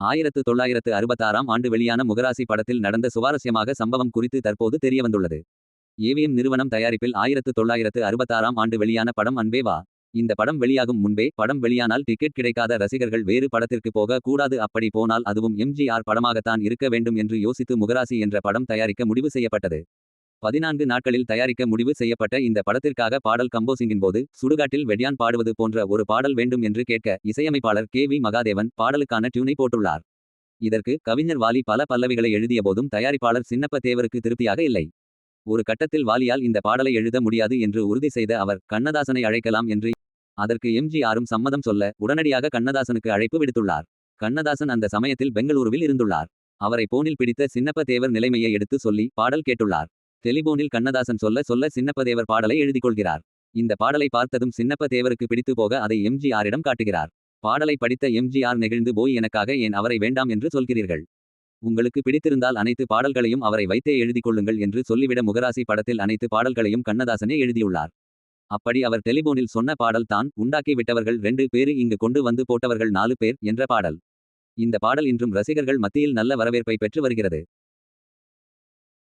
ஆயிரத்து தொள்ளாயிரத்து அறுபத்தாறாம் ஆண்டு வெளியான முகராசி படத்தில் நடந்த சுவாரஸ்யமாக சம்பவம் குறித்து தற்போது தெரியவந்துள்ளது. ஏவிஎம் நிறுவனம் தயாரிப்பில் ஆயிரத்து தொள்ளாயிரத்து அறுபத்தாறாம் ஆண்டு வெளியான படம் அன்பே வா. இந்த படம் வெளியாகும் முன்பே படம் வெளியானால் டிக்கெட் கிடைக்காத ரசிகர்கள் வேறு படத்திற்கு போக கூடாது அப்படி போனால் அதுவும் எம்ஜிஆர் படமாகத்தான் இருக்க வேண்டும் என்று யோசித்து முகராசி என்ற படம் தயாரிக்க முடிவு செய்யப்பட்டது. பதினான்கு நாட்களில் தயாரிக்க முடிவு செய்யப்பட்ட இந்த படத்திற்காக பாடல் கம்போசிங்கின் போது சுடுகாட்டில் வெடியான் பாடுவது போன்ற ஒரு பாடல் வேண்டும் என்று கேட்க இசையமைப்பாளர் கே வி மகாதேவன் பாடலுக்கான டியூனை போட்டுள்ளார். இதற்கு கவிஞர் வாலி பல பல்லவிகளை எழுதிய போதும் தயாரிப்பாளர் சின்னப்ப தேவருக்கு திருப்தியாக இல்லை. ஒரு கட்டத்தில் வாலியால் இந்த பாடலை எழுத முடியாது என்று உறுதி செய்த அவர் கண்ணதாசனை அழைக்கலாம் என்று அதற்கு எம்ஜிஆரும் சம்மதம் சொல்ல உடனடியாக கண்ணதாசனுக்கு அழைப்பு விடுத்துள்ளார். கண்ணதாசன் அந்த சமயத்தில் பெங்களூருவில் இருந்துள்ளார். அவரை போனில் பிடித்த சின்னப்ப தேவர் நிலைமையை எடுத்து சொல்லி பாடல் கேட்டுள்ளார். டெலிபோனில் கண்ணதாசன் சொல்ல சொல்ல சின்னப்பதேவர் பாடலை எழுதிக் கொள்கிறார் இந்த பாடலை பார்த்ததும் சின்னப்பதேவருக்கு பிடித்து போக அதை எம்ஜிஆரிடம் காட்டுகிறார். பாடலை படித்த எம்ஜிஆர் நெகிழ்ந்து போய் எனக்காக ஏன் அவரை வேண்டாம் என்று சொல்கிறீர்கள்? உங்களுக்கு பிடித்திருந்தால் அனைத்து பாடல்களையும் அவரை வைத்தே எழுதிக் கொள்ளுங்கள் என்று சொல்லிவிட முகராசி படத்தில் அனைத்து பாடல்களையும் கண்ணதாசனே எழுதியுள்ளார். அப்படி அவர் டெலிபோனில் சொன்ன பாடல் தான் உண்டாக்கி விட்டவர்கள் ரெண்டு பேரு இங்கு கொண்டு வந்து போட்டவர்கள் நாலு பேர் என்ற பாடல். இந்த பாடல் இன்றும் ரசிகர்கள் மத்தியில் நல்ல வரவேற்பை பெற்று வருகிறது.